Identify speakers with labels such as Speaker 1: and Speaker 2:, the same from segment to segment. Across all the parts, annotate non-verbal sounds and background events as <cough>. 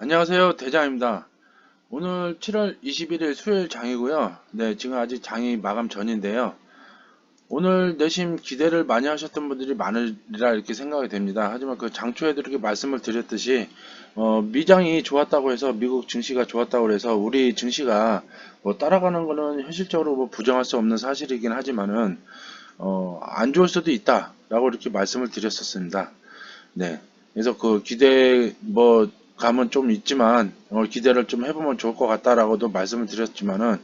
Speaker 1: 안녕하세요. 대장입니다. 오늘 7월 21일 수요일 장이고요. 네, 지금 아직 장이 마감 전인데요. 오늘 내심 기대를 많이 하셨던 분들이 많으리라 이렇게 생각이 됩니다. 하지만 그 장초에도 이렇게 말씀을 드렸듯이 어, 미장이 좋았다고 해서 미국 증시가 좋았다고 해서 우리 증시가 뭐 따라가는 거는 현실적으로 뭐 부정할 수 없는 사실이긴 하지만은 어, 안 좋을 수도 있다 라고 이렇게 말씀을 드렸었습니다. 네. 그래서 그 기대 뭐 감은 좀 있지만 어, 기대를 좀 해보면 좋을 것 같다라고도 말씀을 드렸지만은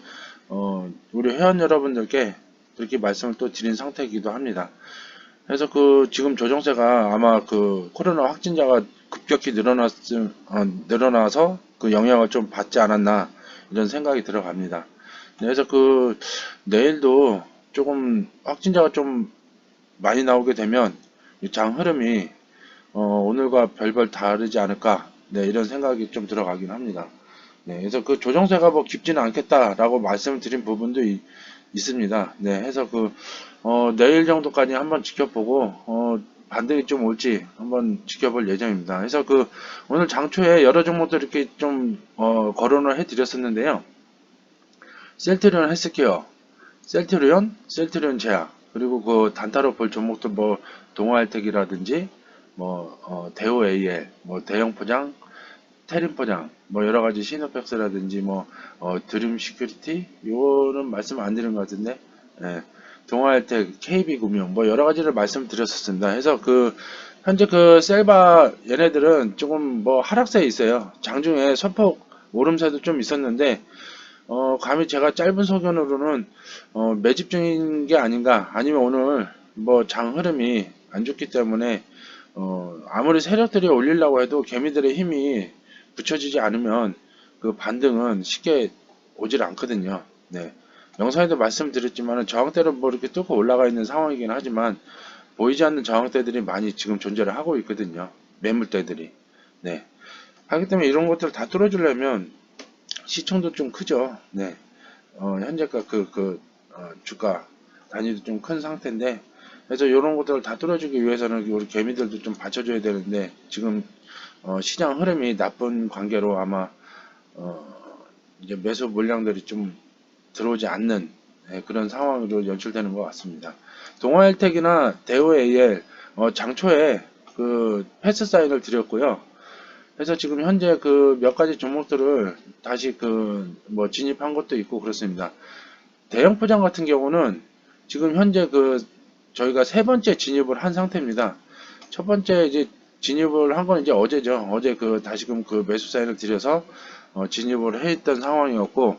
Speaker 1: 어, 우리 회원 여러분들께 그렇게 말씀을 또 드린 상태이기도 합니다. 그래서 그 지금 조정세가 아마 그 코로나 확진자가 급격히 늘어났 어, 늘어나서 그 영향을 좀 받지 않았나 이런 생각이 들어갑니다. 그래서 그 내일도 조금 확진자가 좀 많이 나오게 되면 이장 흐름이 어, 오늘과 별별 다르지 않을까 네, 이런 생각이 좀 들어가긴 합니다. 네, 그래서 그 조정세가 뭐 깊지는 않겠다라고 말씀을 드린 부분도 이- 있습니다. 네, 해서 그, 어, 내일 정도까지 한번 지켜보고, 어, 반등이 좀 올지 한번 지켜볼 예정입니다. 그래서 그, 오늘 장초에 여러 종목들 이렇게 좀, 어, 거론을 해드렸었는데요. 셀트리온 헬스케어, 셀트리온, 셀트리온 제약, 그리고 그 단타로 볼 종목들 뭐, 동아알텍이라든지, 뭐, 어, 대우 AL, 뭐, 대형 포장, 테린 포장, 뭐 여러 가지 시노팩스라든지 뭐 어, 드림 시큐리티 요거는 말씀 안 드린 것 같은데 예, 동아일텍, KB금융 뭐 여러 가지를 말씀드렸었습니다. 해서 그 현재 그 셀바 얘네들은 조금 뭐 하락세에 있어요. 장중에 소폭 오름세도 좀 있었는데 어, 감히 제가 짧은 소견으로는 어, 매집 중인 게 아닌가 아니면 오늘 뭐 장 흐름이 안 좋기 때문에 어, 아무리 세력들이 올리려고 해도 개미들의 힘이 붙여지지 않으면 그 반등은 쉽게 오질 않거든요. 네. 영상에도 말씀드렸지만 저항대로 뭐 이렇게 뚫고 올라가 있는 상황이긴 하지만 보이지 않는 저항대들이 많이 지금 존재를 하고 있거든요. 매물대들이. 네. 하기 때문에 이런 것들을 다 뚫어주려면 시총도 좀 크죠. 네. 어, 현재가 그, 그, 어, 주가 단위도 좀 큰 상태인데 그래서 이런 것들을 다 뚫어주기 위해서는 우리 개미들도 좀 받쳐줘야 되는데 지금 어, 시장 흐름이 나쁜 관계로 아마 어, 이제 매수 물량들이 좀 들어오지 않는 예, 그런 상황으로 연출되는 것 같습니다. 동아일텍이나 대우 AL 어, 장초에 그 패스 사인을 드렸고요. 그래서 지금 현재 그 몇 가지 종목들을 다시 그 뭐 진입한 것도 있고 그렇습니다. 대형 포장 같은 경우는 지금 현재 그 저희가 세 번째 진입을 한 상태입니다. 첫 번째 이제 진입을 한 건 이제 어제죠. 어제 그 다시금 그 매수 사인을 드려서 어, 진입을 해 있던 상황이었고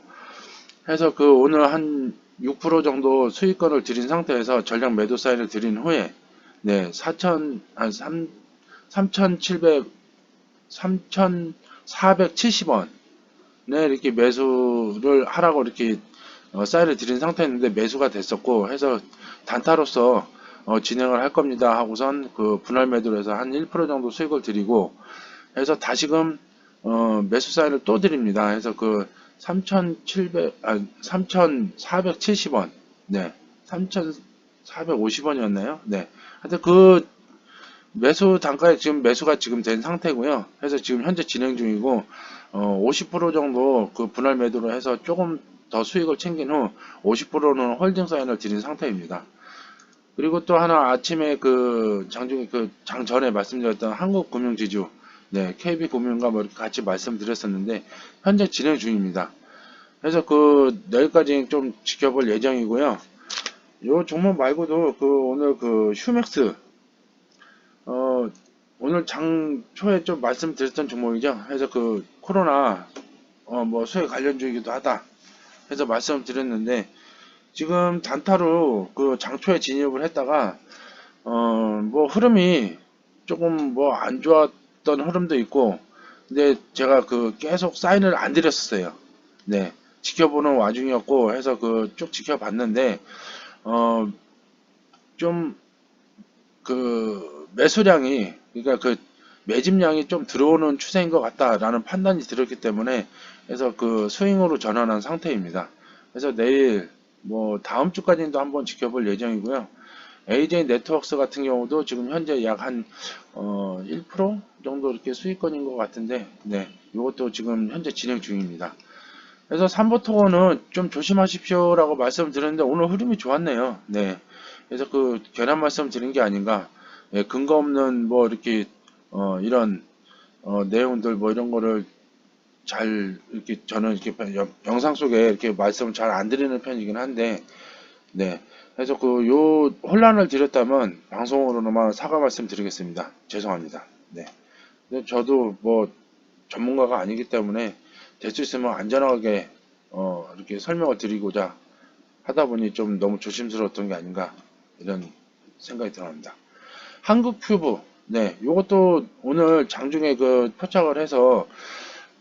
Speaker 1: 해서 그 오늘 한 6% 정도 수익권을 드린 상태에서 전량 매도 사인을 드린 후에 네, 4천 한 3, 3,700 3,470원 네, 이렇게 매수를 하라고 이렇게 어, 사인을 드린 상태였는데 매수가 됐었고 해서 단타로서 어, 진행을 할 겁니다 하고선 그 분할 매도를 해서 한 1% 정도 수익을 드리고 해서 다시금 어, 매수 사인을 또 드립니다. 해서 그 3,700, 아, 3,470원, 네, 3,450원이었나요? 네, 하여튼 그 매수 단가에 지금 매수가 지금 된 상태고요. 해서 지금 현재 진행 중이고 어, 50% 정도 그 분할 매도로 해서 조금 더 수익을 챙긴 후 50%는 홀딩 사인을 드린 상태입니다. 그리고 또 하나 아침에 그 장중에 그장 전에 말씀드렸던 한국 금융 지주 네 KB금융과 뭐 이렇게 같이 말씀드렸었는데 현재 진행 중입니다. 그래서 그 내일까지 좀 지켜볼 예정이고요. 요 종목 말고도 그 오늘 그 휴맥스 어 오늘 장 초에 좀 말씀드렸던 종목이죠. 그래서 그 코로나 어 뭐 수혜 관련주이기도 하다. 해서 말씀드렸는데 지금 단타로 그 장초에 진입을 했다가 어 뭐 흐름이 조금 뭐 안 좋았던 흐름도 있고 근데 제가 그 계속 사인을 안 드렸었어요. 네. 지켜보는 와중이었고 해서 그 쭉 지켜봤는데 어 좀 그 매수량이 그러니까 그 매집량이 좀 들어오는 추세인 것 같다라는 판단이 들었기 때문에 그래서 그 스윙으로 전환한 상태입니다. 그래서 내일 뭐 다음 주까지도 한번 지켜볼 예정이고요. AJ 네트워크스 같은 경우도 지금 현재 약한 어, 1% 정도 이렇게 수익권인 것 같은데, 네, 이것도 지금 현재 진행 중입니다. 그래서 삼보토어는 좀 조심하십시오 라고 말씀드렸는데 오늘 흐름이 좋았네요. 네, 그래서 그 괜한 말씀 드린 게 아닌가. 예, 근거 없는 뭐 이렇게 어, 이런 어, 내용들 뭐 이런 거를 잘 이렇게 저는 이렇게 영- 영상 속에 이렇게 말씀 잘안 드리는 편이긴 한데, 네. 그래서 그 요 혼란을 드렸다면 방송으로만 사과 말씀 드리겠습니다. 죄송합니다. 네. 저도 뭐 전문가가 아니기 때문에 될 수 있으면 안전하게 어 이렇게 설명을 드리고자 하다 보니 좀 너무 조심스러웠던 게 아닌가 이런 생각이 들어갑니다. 한국 큐브 네 요것도 오늘 장중에 그 포착을 해서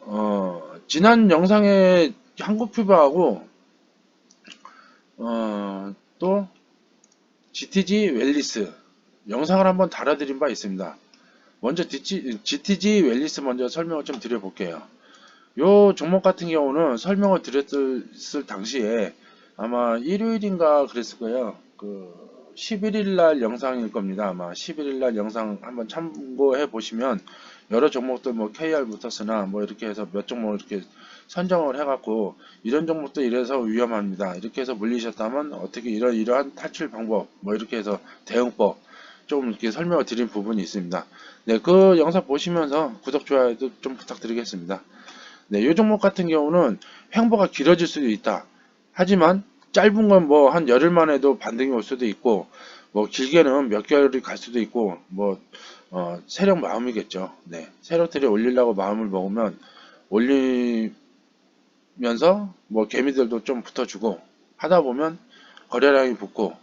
Speaker 1: 어 지난 영상에 한국 큐브하고 어, 또 GTG 웰리스 영상을 한번 달아드린 바 있습니다. 먼저 GTG 웰리스 먼저 설명을 좀 드려볼게요. 요 종목 같은 경우는 설명을 드렸을 당시에 아마 일요일인가 그랬을 거예요. 그 11일 날 영상일 겁니다. 아마 11일 날 영상 한번 참고해 보시면 여러 종목들 뭐 KR부터스나 뭐 이렇게 해서 몇 종목 이렇게 선정을 해갖고 이런 종목도 이래서 위험합니다. 이렇게 해서 물리셨다면 어떻게 이런 이러한 탈출 방법 뭐 이렇게 해서 대응법 좀 이렇게 설명을 드린 부분이 있습니다. 네, 그 영상 보시면서 구독 좋아요도 좀 부탁드리겠습니다. 네, 이 종목 같은 경우는 횡보가 길어질 수도 있다. 하지만 짧은 건 뭐 한 열흘만 해도 반등이 올 수도 있고 뭐 길게는 몇 개월이 갈 수도 있고 뭐 어, 세력 마음이겠죠. 네, 세력들이 올리려고 마음을 먹으면 올리면서 뭐 개미들도 좀 붙어주고 하다 보면 거래량이 붙고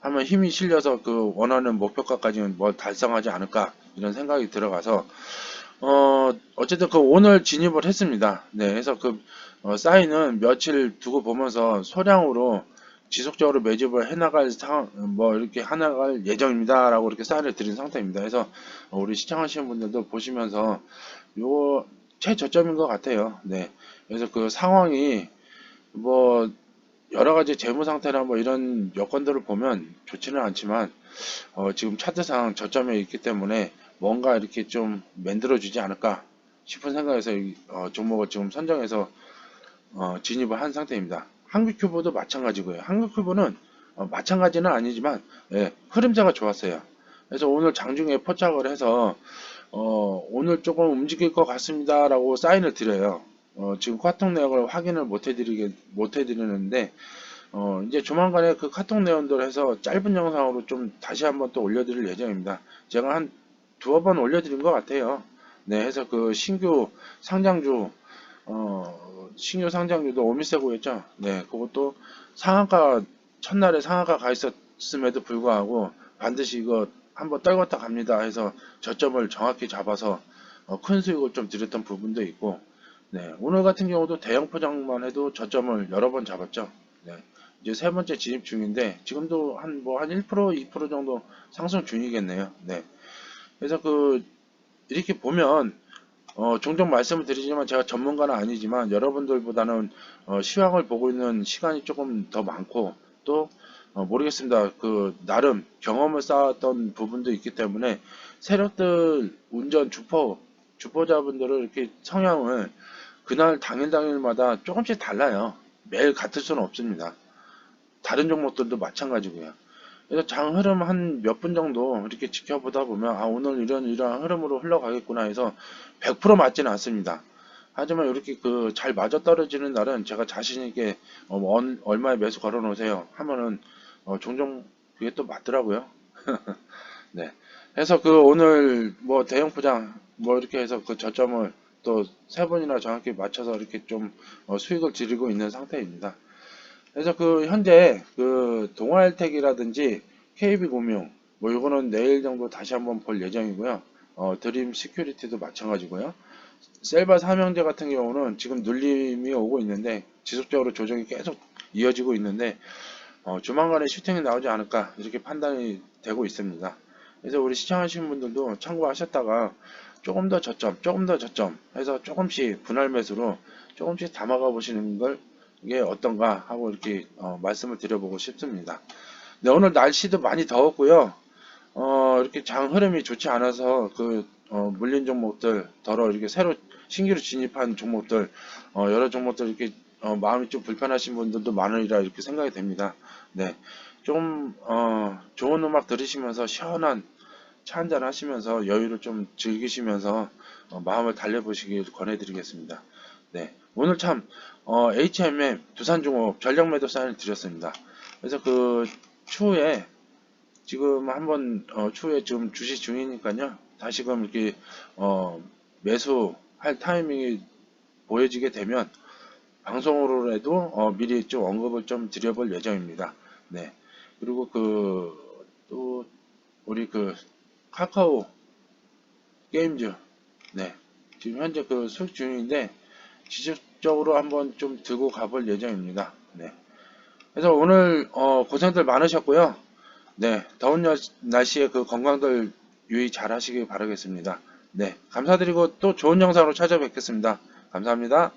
Speaker 1: 하면 힘이 실려서 그 원하는 목표가까지는 뭐 달성하지 않을까 이런 생각이 들어가서 어 어쨌든 그 오늘 진입을 했습니다. 네, 그래서 그 어, 사인은 며칠 두고 보면서 소량으로 지속적으로 매집을 해나갈 상황, 뭐 이렇게 해나갈 예정입니다라고 이렇게 사인을 드린 상태입니다. 그래서 우리 시청하시는 분들도 보시면서 요 최저점인 것 같아요. 네, 그래서 그 상황이 뭐 여러 가지 재무 상태나 뭐 이런 여건들을 보면 좋지는 않지만 어, 지금 차트상 저점에 있기 때문에 뭔가 이렇게 좀 만들어주지 않을까 싶은 생각에서 이 어, 종목을 지금 선정해서 어, 진입을 한 상태입니다. 한국큐브도 마찬가지고요. 한국큐브는 어, 마찬가지는 아니지만 예, 흐름자가 좋았어요. 그래서 오늘 장중에 포착을 해서 어, 오늘 조금 움직일 것 같습니다라고 사인을 드려요. 어, 지금 카톡 내역을 확인을 못 해드리게 못 해드리는데 어, 이제 조만간에 그 카톡 내용들 해서 짧은 영상으로 좀 다시 한번 또 올려드릴 예정입니다. 제가 한 두어 번 올려드린 것 같아요. 네, 해서 그 신규 상장주 어, 신규 상장주도 오미세고였죠. 네, 그것도 상한가 첫날에 상한가 가 있었음에도 불구하고 반드시 이거 한번 떨궜다 갑니다 해서 저점을 정확히 잡아서 어, 큰 수익을 좀 드렸던 부분도 있고 네, 오늘 같은 경우도 대형 포장만 해도 저점을 여러 번 잡았죠. 네, 이제 세 번째 진입 중인데 지금도 한 뭐 한 1% 2% 정도 상승 중이겠네요. 네. 그래서 그 이렇게 보면 어, 종종 말씀을 드리지만 제가 전문가는 아니지만 여러분들보다는 어, 시황을 보고 있는 시간이 조금 더 많고 또 어, 모르겠습니다. 그 나름 경험을 쌓았던 부분도 있기 때문에 세력들 운전 주포 주포자분들을 이렇게 성향을 그날 당일 당일마다 조금씩 달라요. 매일 같을 수는 없습니다. 다른 종목들도 마찬가지고요. 그래서 장 흐름 한 몇 분 정도 이렇게 지켜보다 보면 아 오늘 이런 이러한 흐름으로 흘러가겠구나 해서 100% 맞지는 않습니다. 하지만 이렇게 그 잘 맞아 떨어지는 날은 제가 자신 있게 어, 뭐 얼- 얼마에 매수 걸어 놓으세요 하면은 어, 종종 그게 또 맞더라고요. <laughs> 네. 그래서 그 오늘 뭐 대형 포장 뭐 이렇게 해서 그 저점을 또 세 번이나 정확히 맞춰서 이렇게 좀 어, 수익을 드리고 있는 상태입니다. 그래서 그 현재 그 동아일텍이라든지 KB금융 뭐 이거는 내일 정도 다시 한번 볼 예정이고요. 어, 드림 시큐리티도 마찬가지고요. 셀바 삼형제 같은 경우는 지금 눌림이 오고 있는데 지속적으로 조정이 계속 이어지고 있는데 어, 조만간에 슈팅이 나오지 않을까 이렇게 판단이 되고 있습니다. 그래서 우리 시청하시는 분들도 참고하셨다가 조금 더 저점, 조금 더 저점 해서 조금씩 분할 매수로 조금씩 담아가 보시는 걸이 게 어떤가 하고 이렇게 어, 말씀을 드려보고 싶습니다. 네, 오늘 날씨도 많이 더웠고요. 어, 이렇게 장 흐름이 좋지 않아서 그 어, 물린 종목들, 더러 이렇게 새로 신규로 진입한 종목들, 어, 여러 종목들 이렇게 어, 마음이 좀 불편하신 분들도 많으리라 이렇게 생각이 됩니다. 네, 좀 어, 좋은 음악 들으시면서 시원한 차 한잔 하시면서 여유를 좀 즐기시면서 어, 마음을 달래보시길 권해드리겠습니다. 네, 오늘 참 어, HMM 두산중업 전력 매도 사인을 드렸습니다. 그래서 그 추후에 지금 한번 어, 추후에 지금 주시 중이니까요. 다시금 이렇게 어, 매수할 타이밍이 보여지게 되면 방송으로라도 어, 미리 좀 언급을 좀 드려볼 예정입니다. 네. 그리고 그 또 우리 그 카카오 게임즈 네 지금 현재 그 수익 중인데 지속 적으로 한번 좀 들고 가볼 예정입니다. 네. 그래서 오늘 어, 고생들 많으셨고요. 네, 더운 날- 날씨에 그 건강들 유의 잘 하시길 바라겠습니다. 네, 감사드리고 또 좋은 영상으로 찾아뵙겠습니다. 감사합니다.